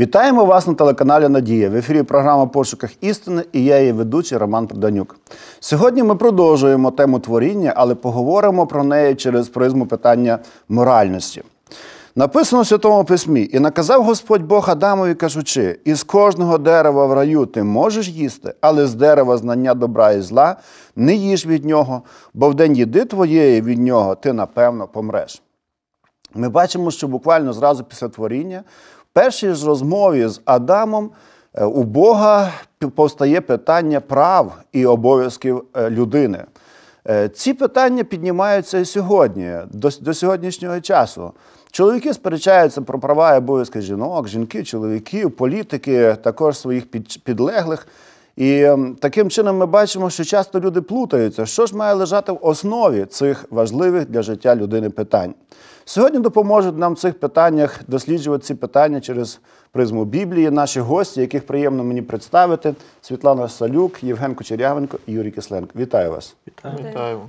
Вітаємо вас на телеканалі Надія. В ефірі програма Пошуках істини і я її ведучий Роман Проданюк. Сьогодні ми продовжуємо тему творіння, але поговоримо про неї через призму питання моральності. Написано в Святому Письмі: і наказав Господь Бог Адамові, кажучи: із кожного дерева в раю ти можеш їсти, але з дерева знання добра і зла не їж від нього, бо в день їди твоєї від нього ти напевно помреш. Ми бачимо, що буквально зразу після творіння, першій ж розмові з Адамом е, у Бога повстає питання прав і обов'язків е, людини. Е, Ці питання піднімаються і сьогодні, до, до сьогоднішнього часу. Чоловіки сперечаються про права і обов'язки жінок, жінки, чоловіків, політики, також своїх під, підлеглих. І таким чином ми бачимо, що часто люди плутаються, що ж має лежати в основі цих важливих для життя людини питань. Сьогодні допоможуть нам в цих питаннях досліджувати ці питання через призму Біблії. Наші гості, яких приємно мені представити: Світлана Салюк, Євген Кучерявенко і Юрій Кисленко. Вітаю вас. Вітаю.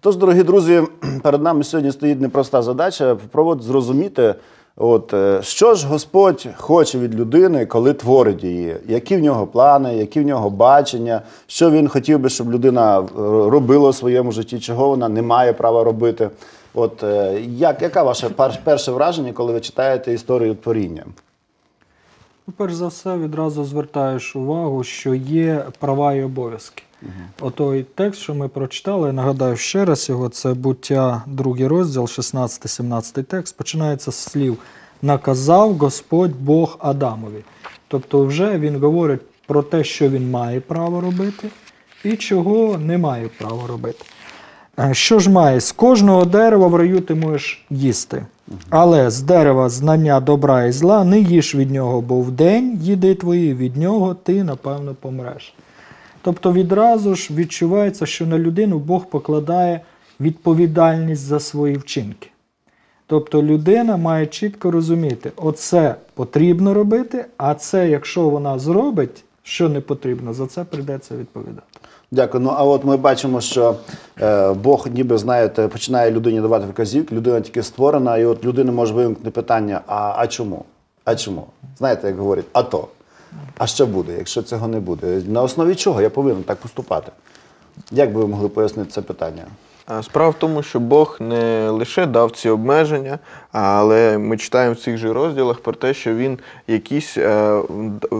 Тож, дорогі друзі, перед нами сьогодні стоїть непроста задача спробувати зрозуміти, от, е, що ж Господь хоче від людини, коли творить її, які в нього плани, які в нього бачення, що він хотів би, щоб людина е, робила у своєму житті, чого вона не має права робити. От, е, як, яке ваше перше враження, коли ви читаєте історію творіння? Ну, перш за все, відразу звертаєш увагу, що є права і обов'язки. Отой текст, що ми прочитали, я нагадаю ще раз його, це буття, другий розділ, 16-17 текст, починається з слів Наказав Господь Бог Адамові. Тобто, вже він говорить про те, що він має право робити, і чого не має права робити. Е, Що ж має? З кожного дерева в раю ти можеш їсти. Але з дерева знання добра і зла не їж від нього, бо в день їди твої, від нього ти, напевно, помреш. Тобто відразу ж відчувається, що на людину Бог покладає відповідальність за свої вчинки. Тобто людина має чітко розуміти, оце потрібно робити, а це, якщо вона зробить, що не потрібно, за це прийдеться відповідати. Дякую. Ну а от ми бачимо, що е, Бог, ніби знаєте, починає людині давати вказівки, людина тільки створена, і от людина може виникнути питання: а, а чому? А чому? Знаєте, як говорять, а то. А що буде, якщо цього не буде? На основі чого я повинен так поступати? Як би ви могли пояснити це питання? Справа в тому, що Бог не лише дав ці обмеження, але ми читаємо в цих же розділах про те, що він якісь е,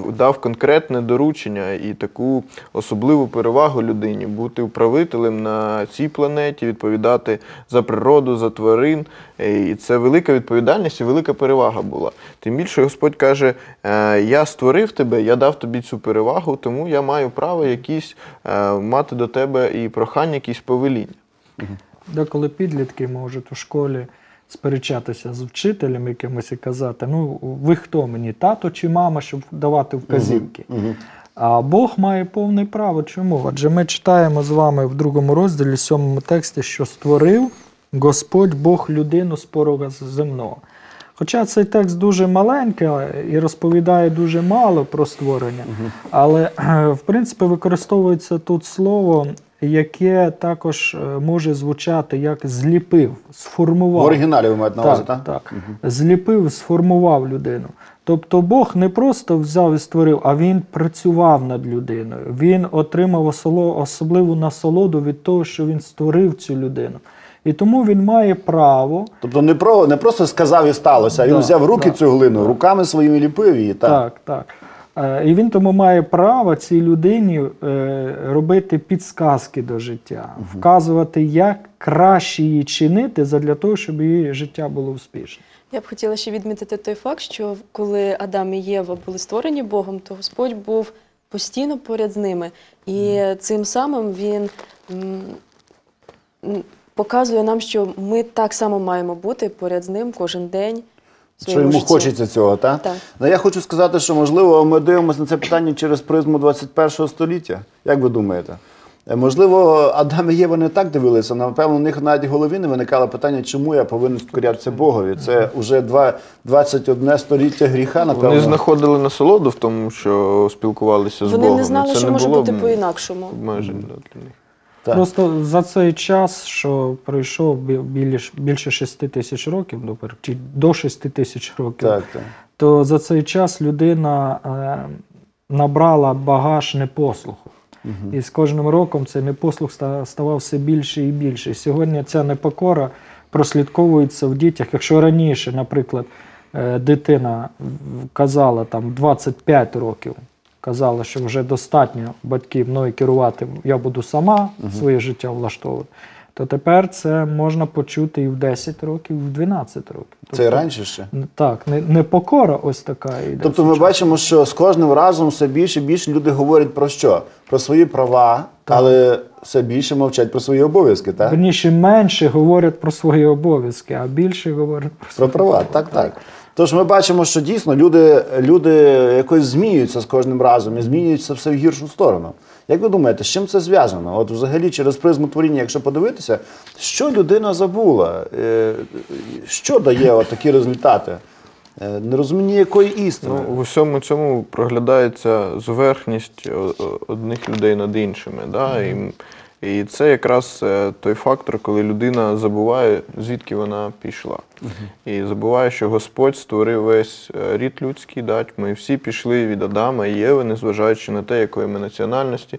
дав конкретне доручення і таку особливу перевагу людині бути управителем на цій планеті, відповідати за природу, за тварин. І це велика відповідальність і велика перевага була. Тим більше Господь каже: е, Я створив тебе, я дав тобі цю перевагу, тому я маю право якісь е, мати до тебе і прохання, якісь повеління. Деколи підлітки можуть у школі сперечатися з вчителем якимось і казати: ну, ви хто мені, тато чи мама, щоб давати вказівки. А Бог має повне право. Чому? Адже ми читаємо з вами в другому розділі, сьомому тексті, що створив Господь Бог людину з порога земного. Хоча цей текст дуже маленький і розповідає дуже мало про створення, але в принципі використовується тут слово, яке також е, може звучати як зліпив, сформував. В оригіналі ви маєте на увазі, Так, так? так. Зліпив, сформував людину. Тобто Бог не просто взяв і створив, а він працював над людиною. Він отримав особливу насолоду від того, що він створив цю людину. І тому він має право Тобто не, про, не просто сказав і сталося, а він Да, взяв руки да, цю глину, руками своїми ліпив її. Так. Так, так. Е, І він тому має право цій людині е, робити підсказки до життя, вказувати, як краще її чинити задля того, щоб її життя було успішне. Я б хотіла ще відмітити той факт, що коли Адам і Єва були створені Богом, то Господь був постійно поряд з ними. І цим самим він показує нам, що ми так само маємо бути поряд з ним кожен день. Що йому житті. хочеться цього, так? Так. Ну, я хочу сказати, що можливо ми дивимося на це питання через призму 21 століття. Як ви думаєте? Е, Можливо, Адам і Єва не так дивилися. Напевно, у них навіть в голові не виникало питання, чому я повинен скорятися Богові. Це вже два, 21 століття гріха, напевно. Вони знаходили насолоду в тому, що спілкувалися з Вони Богом. не знали, це що не може було бути по-інакшому. Обмежень да, для них. Так. Просто за цей час, що пройшов більш, більше 6 тисяч років, чи до 6 тисяч років, Так, так. то за цей час людина е, набрала багаж непослуху. І з кожним роком цей непослух ставав все більше і більше. І сьогодні ця непокора прослідковується в дітях. Якщо раніше, наприклад, е, дитина казала там 25 років, казала, що вже достатньо батьків мною керувати, я буду сама своє життя влаштовувати, то тепер це можна почути і в 10 років, і в 12 років. Це раніше ще. Так, не, непокора ось така йде. Тобто ми бачимо, що з кожним разом все більше і більше люди говорять про що? Про свої права, але все більше мовчать про свої обов'язки, так? Верніше менше говорять про свої обов'язки, а більше говорять про Про права, так, так. Тож ми бачимо, що дійсно люди, люди якось змінюються з кожним разом і змінюються все в гіршу сторону. Як ви думаєте, з чим це зв'язано? От взагалі через призму творіння, якщо подивитися, що людина забула, Е, що дає от такі результати? Е, Нерозуміння якої істини. Ну, в усьому цьому проглядається зверхність о- о- одних людей над іншими. Да? І, і це якраз е, той фактор, коли людина забуває, звідки вона пішла. І забуває, що Господь створив весь е, рід людський, да? ми всі пішли від Адама і Єви, незважаючи на те, якої ми національності.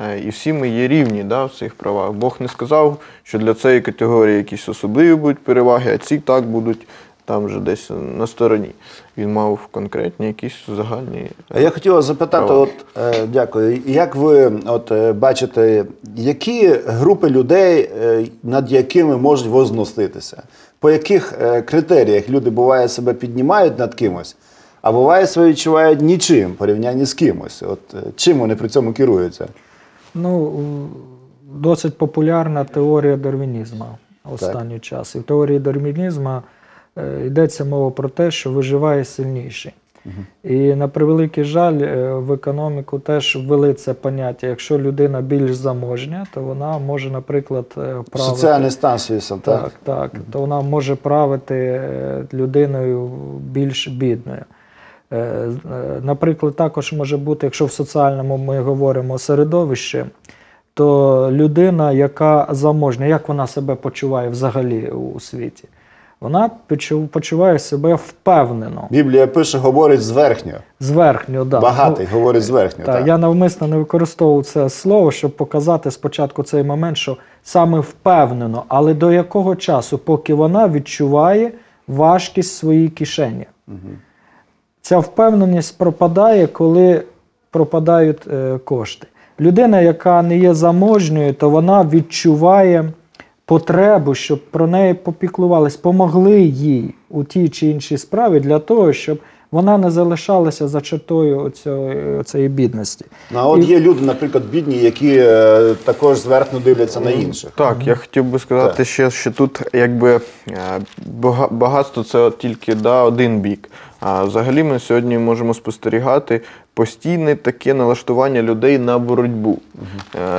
Е, І всі ми є рівні да, в цих правах. Бог не сказав, що для цієї категорії якісь особливі будуть переваги, а ці так будуть там вже десь на стороні. Він мав конкретні якісь загальні. А я хотів вас запитати, Права. от е, дякую. Як ви от е, бачите, які групи людей, е, над якими можуть возноситися? По яких е, критеріях люди буває себе піднімають над кимось, а буває себе відчувають нічим в порівнянні з кимось? От е, чим вони при цьому керуються? Ну, досить популярна теорія дарвінізму останній час. І в теорії дарвінізму йдеться мова про те, що виживає сильніший. І на превеликий жаль, е, в економіку теж ввели це поняття. Якщо людина більш заможня, то вона може, наприклад, е, правити. Соціальний стан свій так? Так, так. То вона може правити е, людиною більш бідною. Е, е, Наприклад, також може бути, якщо в соціальному ми говоримо середовище, то людина, яка заможня, як вона себе почуває взагалі у світі? Вона почуває себе впевнено, Біблія пише, говорить зверхньо. зверхньо. Да. Багатий Ну, говорить зверхньо. так, Так, я навмисно не використовував це слово, щоб показати спочатку цей момент, що саме впевнено, але до якого часу, поки вона відчуває важкість своїй кишені. Ця впевненість пропадає, коли пропадають е, кошти. Людина, яка не є заможньою, то вона відчуває потребу, щоб про неї попіклувались, помогли їй у тій чи іншій справі для того, щоб вона не залишалася за чертою цієї бідності. Ну, а от є люди, наприклад, бідні, які е, також зверхно дивляться на інших. Так, я хотів би сказати Так. ще, що тут якби е, багатство це тільки да, один бік. А взагалі ми сьогодні можемо спостерігати постійне таке налаштування людей на боротьбу.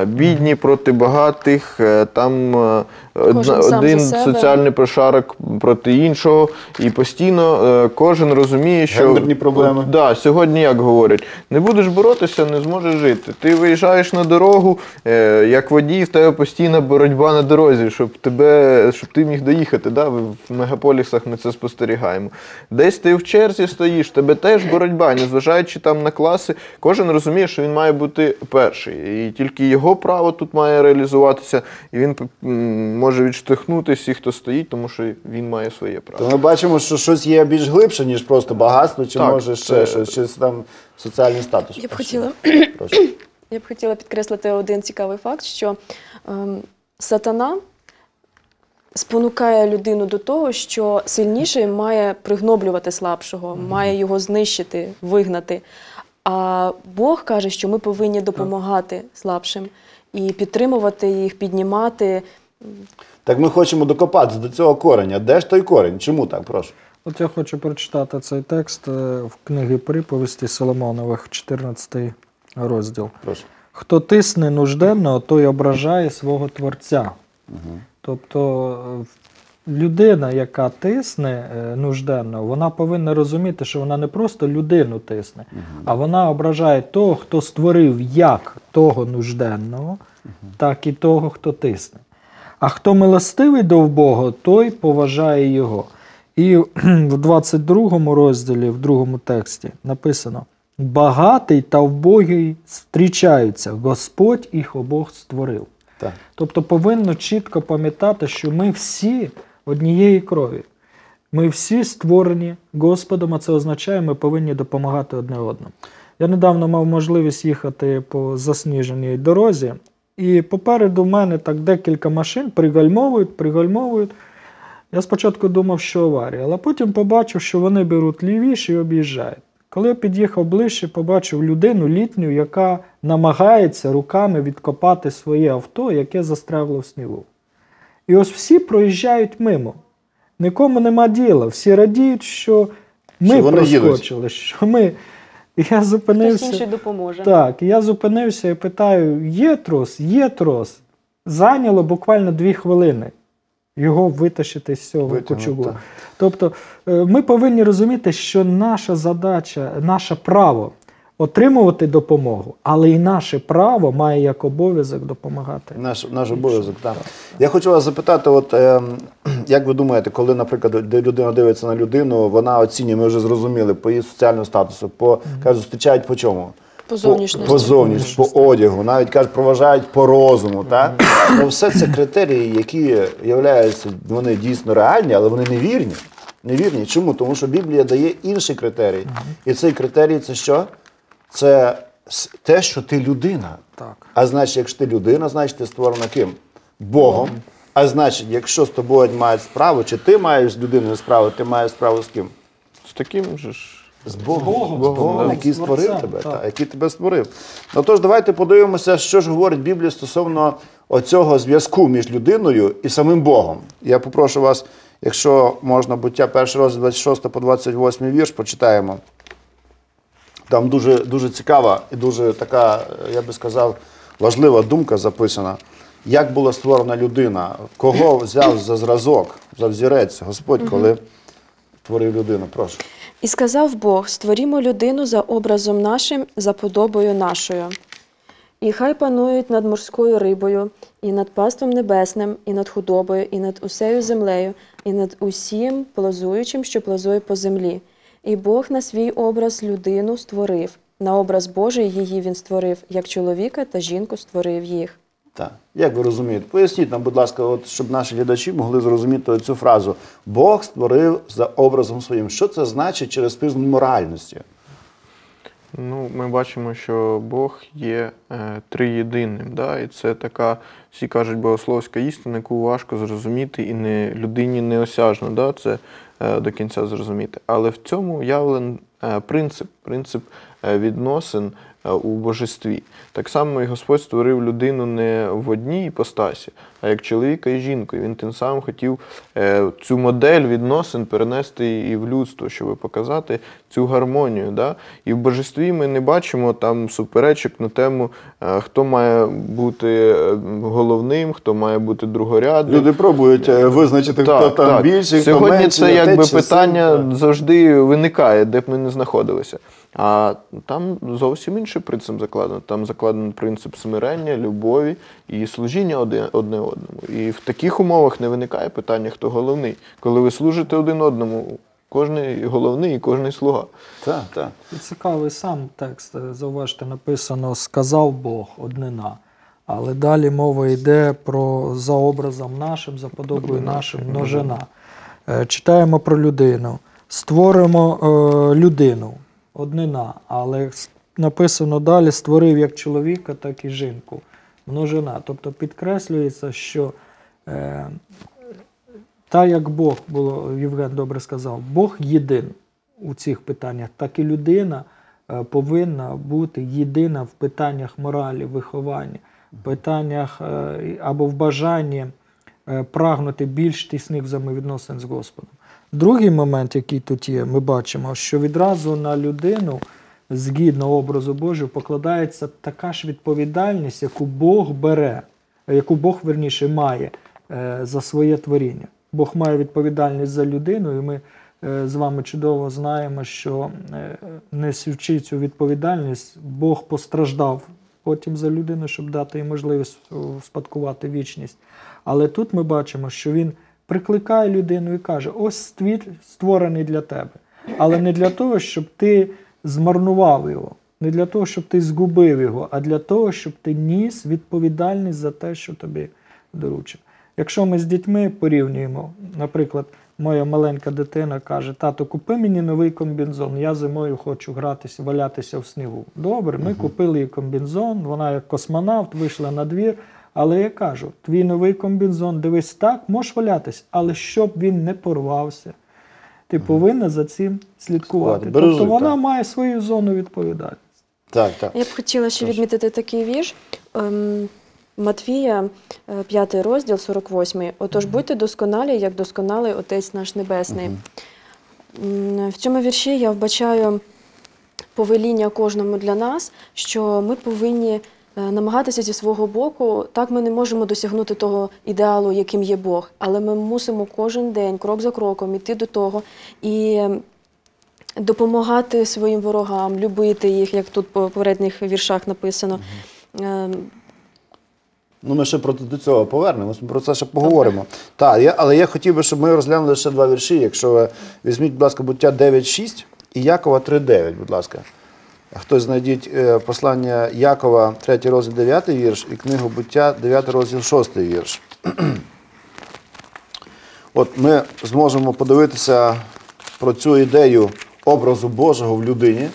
Е, Бідні проти багатих, е, там е, Кожен один соціальний прошарок проти іншого, і постійно кожен розуміє, що Гендерні проблеми. Да, сьогодні як говорять, не будеш боротися, не зможеш жити. Ти виїжджаєш на дорогу, як водій, в тебе постійна боротьба на дорозі, щоб тебе, щоб ти міг доїхати. Да? В мегаполісах ми це спостерігаємо. Десь ти в черзі стоїш, в тебе теж боротьба, незважаючи там на класи, кожен розуміє, що він має бути перший. І тільки його право тут має реалізуватися, і він може відштовхнути всіх, хто стоїть, тому що він має своє право. То ми бачимо, що щось є більш глибше, ніж просто багатство, чи Так, може ще це- щось, чи там соціальний статус. Я б хотіла Прошу. Я б хотіла підкреслити один цікавий факт, що ем, сатана спонукає людину до того, що сильніший має пригноблювати слабшого, має його знищити, вигнати. А Бог каже, що ми повинні допомагати слабшим і підтримувати їх, піднімати. Так ми хочемо докопатися до цього кореня. Де ж той корінь? Чому так? Прошу. От я хочу прочитати цей текст е, в книгі приповісті Соломонових, 14 розділ. Прошу. Хто тисне нужденного, той ображає свого творця. Тобто е, людина, яка тисне е, нужденно, вона повинна розуміти, що вона не просто людину тисне, а вона ображає того, хто створив як того нужденного, так і того, хто тисне. А хто милостивий до Бога, той поважає його. І в 22 розділі, в другому тексті написано: багатий та вбогий зустрічаються, Господь їх обох створив. Так. Тобто повинно чітко пам'ятати, що ми всі однієї крові. Ми всі створені Господом, а це означає, ми повинні допомагати одне одному. Я недавно мав можливість їхати по засніженій дорозі, і попереду в мене так декілька машин пригальмовують, пригальмовують. Я спочатку думав, що аварія, але потім побачив, що вони беруть лівіше і об'їжджають. Коли я під'їхав ближче, побачив людину літню, яка намагається руками відкопати своє авто, яке застрягло в снігу. І ось всі проїжджають мимо. Нікому нема діла. Всі радіють, що ми Що проскочили, що ми. І я Хтось зупинився. інший допоможе. Так, я зупинився і питаю: є трос, є трос. Зайняло буквально дві хвилини його витащити з цього Витягнути, кучугу. Тобто е, ми повинні розуміти, що наша задача, наше право отримувати допомогу, але і наше право має як обов'язок допомагати. Наш, наш обов'язок, так. Я хочу вас запитати, от, ем, як ви думаєте, коли, наприклад, людина дивиться на людину, вона оцінює, ми вже зрозуміли, по її соціальному статусу, по, кажуть, зустрічають по чому? По зовнішності. По зовнішності, по одягу, навіть кажуть, проважають по розуму. Так? Ну, все це критерії, які являються, вони дійсно реальні, але вони невірні. Невірні. Чому? Тому що Біблія дає інший критерій. І цей критерій це що? Це те, що ти людина. Так. А значить, якщо ти людина, значить ти створена ким? Богом. А значить, якщо з тобою мають справу, чи ти маєш з людиною справу, ти маєш справу з ким? З таким же ж. З Богом, Богом, з Богом, який З створив Творцем, тебе, так. та, який тебе створив. Ну тож давайте подивимося, що ж говорить Біблія стосовно оцього зв'язку між людиною і самим Богом. Я попрошу вас, якщо можна, буття перший розділ 26 по 28 вірш, почитаємо. Там дуже, дуже цікава і дуже така, я би сказав, важлива думка записана. Як була створена людина, кого взяв за зразок, за взірець Господь, коли творив людину? Прошу. І сказав Бог: створімо людину за образом нашим, за подобою нашою. І хай панують над морською рибою, і над паством небесним, і над худобою, і над усею землею, і над усім плазуючим, що плазує по землі. І Бог на свій образ людину створив. На образ Божий її він створив, як чоловіка та жінку створив їх. Так. Як ви розумієте? Поясніть нам, будь ласка, от, щоб наші глядачі могли зрозуміти цю фразу. Бог створив за образом своїм. Що це значить через призму моральності? Ну, ми бачимо, що Бог є е, триєдиним. Да? І це така, всі кажуть, богословська істина, яку важко зрозуміти і не, людині неосяжно да? це е, до кінця зрозуміти. Але в цьому явлен е, принцип, принцип е, відносин у божестві. Так само і Господь створив людину не в одній іпостасі, а як чоловіка і жінку. І Він тим самим хотів е, цю модель відносин перенести і в людство, щоб показати цю гармонію. Да? І в божестві ми не бачимо там суперечок на тему, е, хто має бути е, головним, хто має бути другорядним. Люди пробують е, визначити, хто там так. більший, хто Сьогодні менший, це якби питання Так. завжди виникає, де б ми не знаходилися. А там зовсім інший принцип закладено. Там закладений принцип смирення, любові і служіння одне, одному. І в таких умовах не виникає питання, хто головний. Коли ви служите один одному, кожний головний і кожний слуга. Так, так. І цікавий сам текст. е, Зауважте, написано сказав Бог однина. Але далі мова йде про за образом нашим, за подобою нашим, множина. Е, Читаємо про людину. Створимо е, людину, однина, але написано далі: створив як чоловіка, так і жінку. Множина. Тобто підкреслюється, що е, та як Бог було, Євген добре сказав, Бог єдин у цих питаннях, так і людина е, повинна бути єдина в питаннях моралі, виховання, питаннях е, або в бажанні е, прагнути більш тісних взаємовідносин з Господом. Другий момент, який тут є, ми бачимо, що відразу на людину, згідно образу Божого, покладається така ж відповідальність, яку Бог бере, яку Бог верніше має е, за своє творіння. Бог має відповідальність за людину, і ми е, з вами чудово знаємо, що е, несучи цю відповідальність, Бог постраждав потім за людину, щоб дати їй можливість спадкувати вічність. Але тут ми бачимо, що він прикликає людину і каже: ось світ створений для тебе. Але не для того, щоб ти змарнував його, не для того, щоб ти згубив його, а для того, щоб ти ніс відповідальність за те, що тобі доручив. Якщо ми з дітьми порівнюємо, наприклад, моя маленька дитина каже: тато, купи мені новий комбінзон, я зимою хочу гратися, валятися в снігу. Добре, ми купили їй комбінзон, вона як космонавт вийшла на двір. Але я кажу, твій новий комбінзон, дивись так, можеш валятись, але щоб він не порвався, ти повинна за цим слідкувати. Бережи, тобто вона так. має свою зону відповідальності. Так, так. Я б хотіла ще відмітити такий вірш. Ем, Матвія, 5 розділ, 48. Отож, будьте досконалі, як досконалий Отець наш Небесний. М, В цьому вірші я вбачаю повеління кожному для нас, що ми повинні е, намагатися зі свого боку. Так ми не можемо досягнути того ідеалу, яким є Бог, але ми мусимо кожен день, крок за кроком, іти до того і допомагати своїм ворогам, любити їх, як тут по попередніх віршах написано. Ем, Ну, ми ще про до цього повернемось, ми про це ще поговоримо. Так, я, але я хотів би, щоб ми розглянули ще два вірші. Якщо ви візьміть, будь ласка, буття 9.6 і Якова 3.9, будь ласка. Хтось знайдіть е, послання Якова, 3 розділ 9 вірш, і книгу буття, 9 розділ 6 вірш. От ми зможемо подивитися про цю ідею образу Божого в людині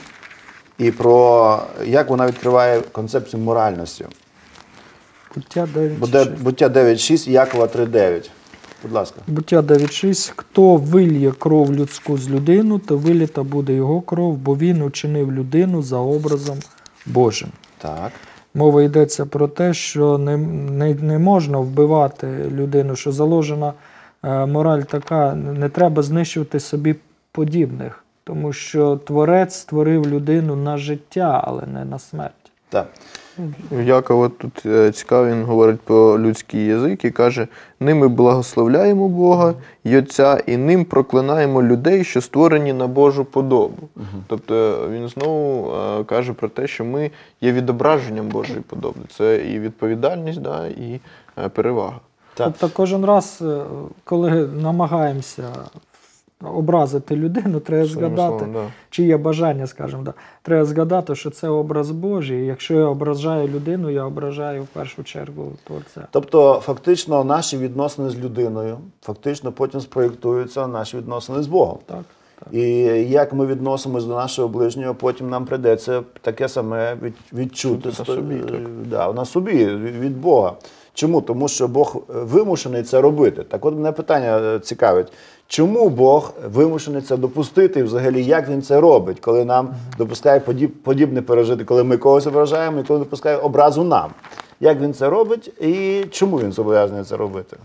і про як вона відкриває концепцію моральності. Буття 9.6. Буття 9.6, Якова 3.9. Будь ласка. Буття 9.6. Хто вильє кров людську з людину, то виліта буде його кров, бо він учинив людину за образом Божим. Так. Мова йдеться про те, що не, не, не можна вбивати людину, що заложена е, мораль така, не треба знищувати собі подібних, тому що Творець створив людину на життя, але не на смерть. Так. Якова тут е, цікаво, він говорить про людський язик і каже: ними благословляємо Бога і Отця, і ним проклинаємо людей, що створені на Божу подобу. Тобто він знову е, каже про те, що ми є відображенням Божої подоби. Це і відповідальність, да, і е, перевага. Так. Тобто кожен раз, е, коли намагаємося образити людину, треба Своїм згадати, словом, да. чи є бажання, скажімо, да. треба згадати, що це образ Божий. І якщо я ображаю людину, я ображаю в першу чергу Творця. Тобто, фактично, наші відносини з людиною фактично потім спроєктуються наші відносини з Богом. Так. І як ми відносимось до нашого ближнього, потім нам прийдеться таке саме від, відчути на собі, так. да, на собі від від Бога. Чому? Тому що Бог вимушений це робити. Так от мене питання е, цікавить. Чому Бог вимушений це допустити і взагалі як він це робить, коли нам допускає подіб, подібне пережити, коли ми когось ображаємо і коли допускає образу нам? Як він це робить і чому він зобов'язаний це робити?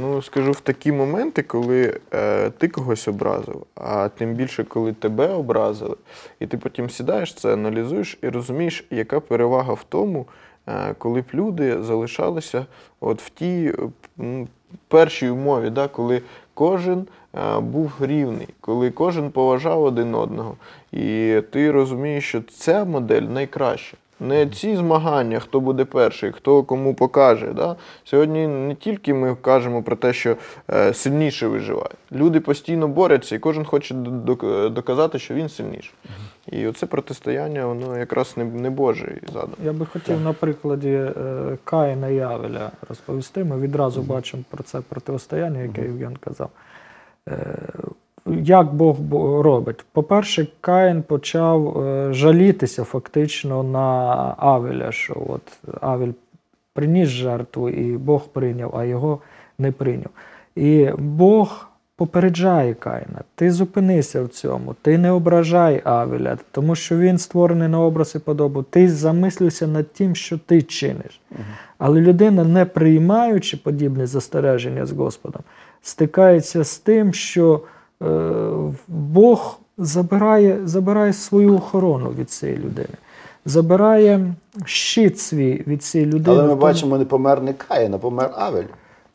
Ну, скажу, в такі моменти, коли е, ти когось образив, а тим більше, коли тебе образили, і ти потім сідаєш, це аналізуєш і розумієш, яка перевага в тому, е, коли б люди залишалися от в тій м, першій умові, да, коли кожен е, був рівний, коли кожен поважав один одного. І ти розумієш, що ця модель найкраща. Не ці змагання, хто буде перший, хто кому покаже. Да? Сьогодні не тільки ми кажемо про те, що е, сильніше виживає. Люди постійно борються, і кожен хоче доказати, що він сильніший. І оце протистояння, воно якраз не, не Боже задано. Я би хотів на прикладі е, Каїна і Авеля розповісти. Ми відразу бачимо про це протистояння, яке Євген казав. Як Бог робить? По-перше, Каїн почав е, жалітися фактично на Авеля, що от Авель приніс жертву, і Бог прийняв, а його не прийняв. І Бог попереджає Каїна: ти зупинися в цьому, ти не ображай Авеля, тому що він створений на образ і подобу. Ти замислюйся над тим, що ти чиниш. Але людина, не приймаючи подібне застереження з Господом, стикається з тим, що Бог забирає, забирає свою охорону від цієї людини, забирає щит свій від цієї людини. Але ми бачимо, не помер не Каїн, а помер Авель.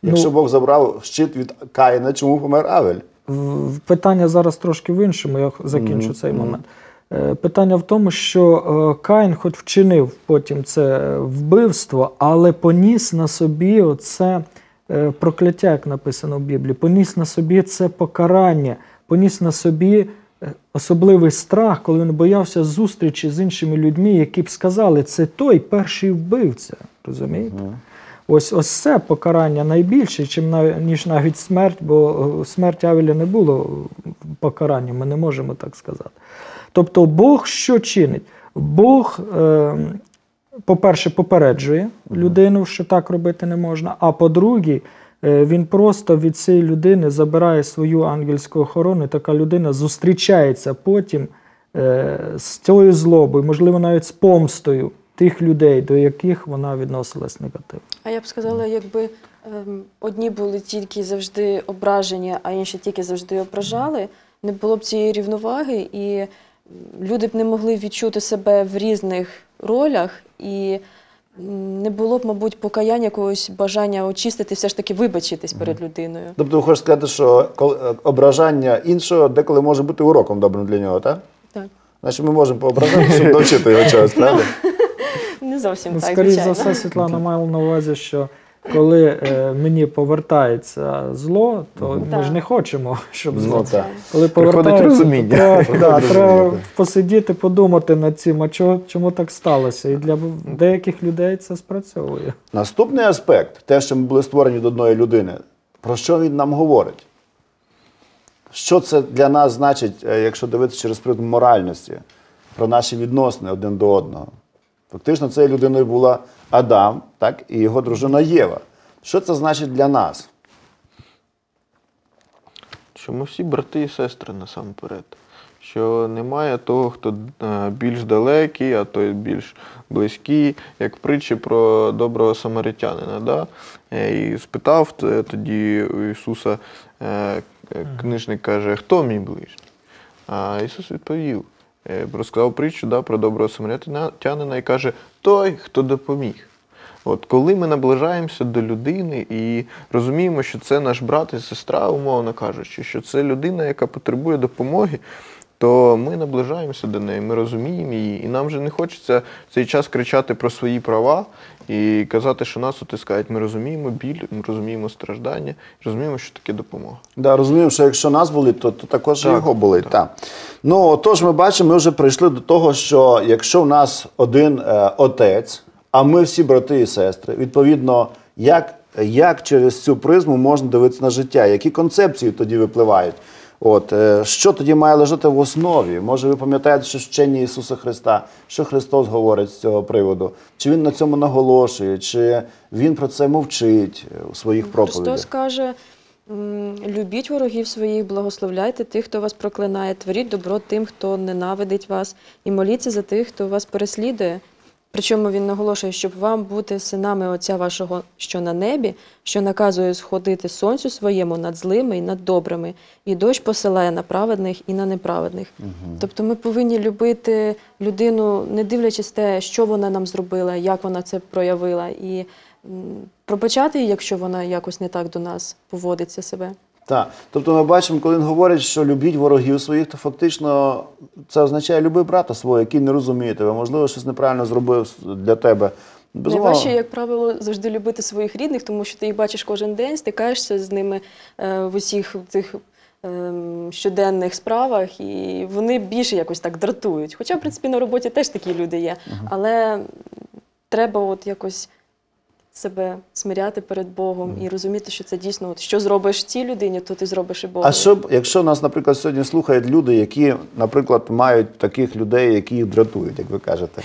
Якщо Ну- Бог забрав щит від Каїна, чому помер Авель? Питання зараз трошки в іншому, я закінчу Мгм, цей момент. Е, Питання в тому, що е, Каїн, хоч вчинив потім це вбивство, але поніс на собі оце е, прокляття, як написано в Біблії, поніс на собі це покарання, поніс на собі е, особливий страх, коли він боявся зустрічі з іншими людьми, які б сказали, це той перший вбивця. Розумієте? Ось, ось це покарання найбільше, чим ніж навіть смерть, бо е, смерть Авеля не було е, покаранням, ми не можемо так сказати. Тобто Бог що чинить? Бог, е, по-перше, попереджує людину, що так робити не можна, а по-друге, е, він просто від цієї людини забирає свою ангельську охорону, і така людина зустрічається потім е, з цією злобою, можливо, навіть з помстою тих людей, до яких вона відносилась негативно. А я б сказала, якби ем, одні були тільки завжди ображені, а інші тільки завжди ображали, не було б цієї рівноваги, і люди б не могли відчути себе в різних ролях, і не було б, мабуть, покаяння якогось бажання очистити, все ж таки вибачитись перед людиною. Тобто, ви хочете сказати, що е, ображання іншого деколи може бути уроком добрим для нього, так? Так. Значить, ми можемо поображати, щоб навчити його чогось, правда? Не зовсім Ну, так, скоріш за все, Світлана мала на увазі, що коли е, мені повертається зло, то ми ж не хочемо, щоб Ну, зло. так. Коли повертається, розуміння. треба, Приходить да, треба розуміння, посидіти, подумати над цим, а чого, чому так сталося. І для деяких людей це спрацьовує. Наступний аспект, те, що ми були створені до одної людини, про що він нам говорить? Що це для нас значить, е, якщо дивитися через призму моральності, про наші відносини один до одного? Фактично, цією людиною була Адам, так, і його дружина Єва. Що це значить для нас? Що ми всі брати і сестри насамперед. Що немає того, хто е, більш далекий, а той більш близький, як притчі про доброго самаритянина. Да? Е, І спитав тоді у Ісуса, е, книжник каже, хто мій ближній? А Ісус відповів, е, розказав притчу да, про доброго самаритянина і каже, той, хто допоміг. От коли ми наближаємося до людини і розуміємо, що це наш брат і сестра, умовно кажучи, що це людина, яка потребує допомоги, то ми наближаємося до неї, ми розуміємо її, і нам вже не хочеться цей час кричати про свої права і казати, що нас утискають. Ми розуміємо біль, ми розуміємо страждання, розуміємо, що таке допомога. Да, розуміємо, що якщо нас болить, то, то також і Так, його болить. так. Так. Ну, отож, ми бачимо, ми вже прийшли до того, що якщо в нас один е, отець, а ми всі брати і сестри, відповідно, як, як через цю призму можна дивитися на життя, які концепції тоді випливають? От, е, що тоді має лежати в основі? Може, ви пам'ятаєте, що вчення Ісуса Христа, що Христос говорить з цього приводу? Чи Він на цьому наголошує, чи Він про це мовчить у своїх проповідях? Христос каже: любіть ворогів своїх, благословляйте тих, хто вас проклинає, творіть добро тим, хто ненавидить вас, і моліться за тих, хто вас переслідує. Причому він наголошує, щоб вам бути синами Отця вашого, що на небі, що наказує сходити сонцю своєму над злими і над добрими, і дощ посилає на праведних і на неправедних. Тобто ми повинні любити людину, не дивлячись те, що вона нам зробила, як вона це проявила, і пробачати її, якщо вона якось не так до нас поводиться себе. Так, тобто ми бачимо, коли він говорить, що любіть ворогів своїх, то фактично це означає люби брата свого, який не розуміє тебе, можливо, щось неправильно зробив для тебе. Найважче, як правило, завжди любити своїх рідних, тому що ти їх бачиш кожен день, стикаєшся з ними е, в усіх цих ем, щоденних справах, і вони більше якось так дратують. Хоча, в принципі, на роботі теж такі люди є. Але треба от якось себе смиряти перед Богом і розуміти, що це дійсно, от, що зробиш цій людині, то ти зробиш і Богу. А що якщо нас, наприклад, сьогодні слухають люди, які, наприклад, мають таких людей, які їх дратують, як ви кажете,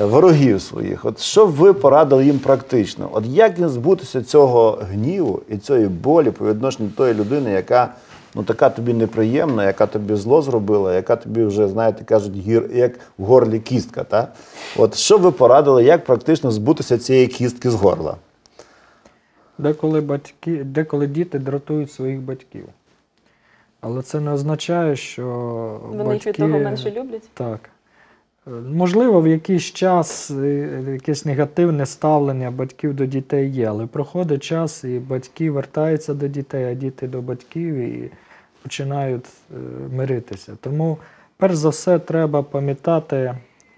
ворогів своїх, от що б ви порадили їм практично? От як збутися цього гніву і цієї болі по відношенню до тої людини, яка ну така тобі неприємна, яка тобі зло зробила, яка тобі вже, знаєте, кажуть, гір, як в горлі кістка. Та? От що ви порадили, як практично збутися цієї кістки з горла? Деколи, батьки, деколи діти дратують своїх батьків. Але це не означає, що Вони їх батьки... від того менше люблять. Так. Е, Можливо, в якийсь час е, якесь негативне ставлення батьків до дітей є, але проходить час, і батьки вертаються до дітей, а діти до батьків і починають е, миритися. Тому, перш за все, треба пам'ятати,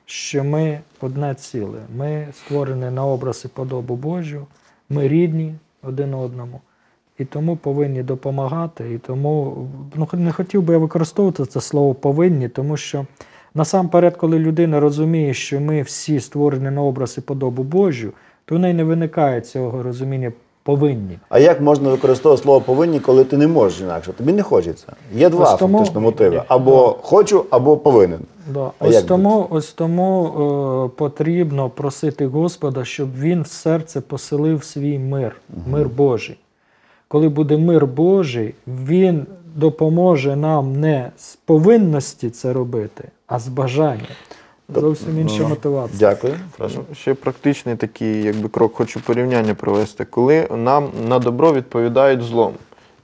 що ми одне ціле. Ми створені на образ і подобу Божу, ми рідні один одному. І тому повинні допомагати. І тому ну, не хотів би я використовувати це слово повинні, тому що насамперед, коли людина розуміє, що ми всі створені на образ і подобу Божу, то в неї не виникає цього розуміння повинні. А як можна використовувати слово повинні, коли ти не можеш інакше? Тобі не хочеться. Є два Ось тому- фактично мотиви: або хочу, або повинен. Да. А Ось, тому, ось тому е, потрібно просити Господа, щоб Він в серце поселив свій мир, мир Божий. Коли буде мир Божий, Він допоможе нам не з повинності це робити, а з бажання. Зовсім інша Ну, мотивація. Дякую. Прошу. Ну, Ще практичний такий якби, крок, хочу порівняння провести. Коли нам на добро відповідають злом,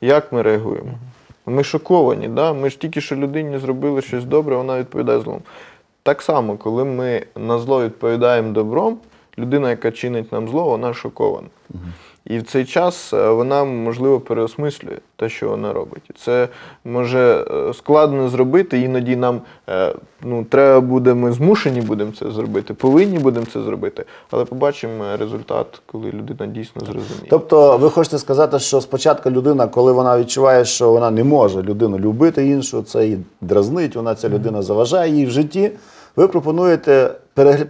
як ми реагуємо? Ми шоковані, да? ми ж тільки що людині зробили щось добре, вона відповідає злом. Так само, коли ми на зло відповідаємо добром, людина, яка чинить нам зло, вона шокована. І в цей час е, вона, можливо, переосмислює те, що вона робить. Це може е, складно зробити, іноді нам е, ну, треба буде, ми змушені будемо це зробити, повинні будемо це зробити, але побачимо результат, коли людина дійсно зрозуміє. Тобто, ви хочете сказати, що спочатку людина, коли вона відчуває, що вона не може людину любити іншу, це її дразнить, вона ця людина заважає їй в житті. Ви пропонуєте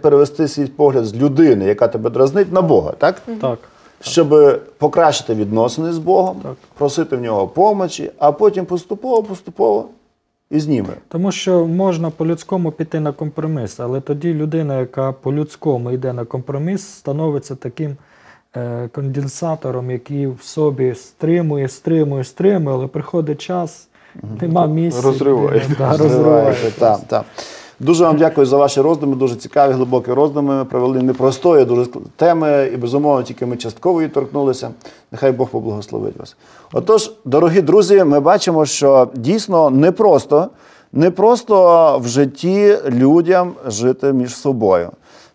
перевести свій погляд з людини, яка тебе дразнить, на Бога, так? Так. Щоб покращити відносини з Богом, Так. просити в нього помочі, а потім поступово, поступово і зніме. Тому що можна по-людському піти на компроміс, але тоді людина, яка по-людському йде на компроміс, становиться таким е, конденсатором, який в собі стримує, стримує, стримує, але приходить час, нема місця. Розриває. розриває. Дуже вам дякую за ваші роздуми, дуже цікаві, глибокі роздуми. Ми провели непростої дуже теми, і безумовно тільки ми частково її торкнулися. Нехай Бог поблагословить вас. Отож, дорогі друзі, ми бачимо, що дійсно непросто, непросто в житті людям жити між собою.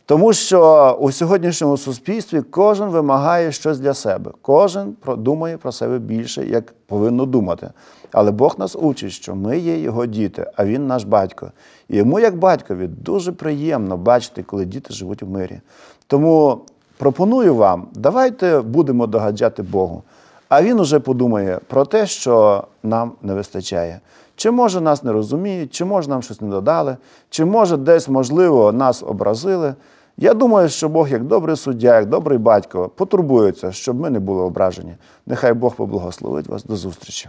Тому що у сьогоднішньому суспільстві кожен вимагає щось для себе, кожен думає про себе більше, як повинно думати. Але Бог нас учить, що ми є його діти, а він наш батько. І йому, як батькові, дуже приємно бачити, коли діти живуть в мирі. Тому пропоную вам, давайте будемо догаджати Богу. А він уже подумає про те, що нам не вистачає. Чи може нас не розуміють, чи може нам щось не додали, чи може десь, можливо, нас образили. Я думаю, що Бог, як добрий суддя, як добрий батько, потурбується, щоб ми не були ображені. Нехай Бог поблагословить вас. До зустрічі.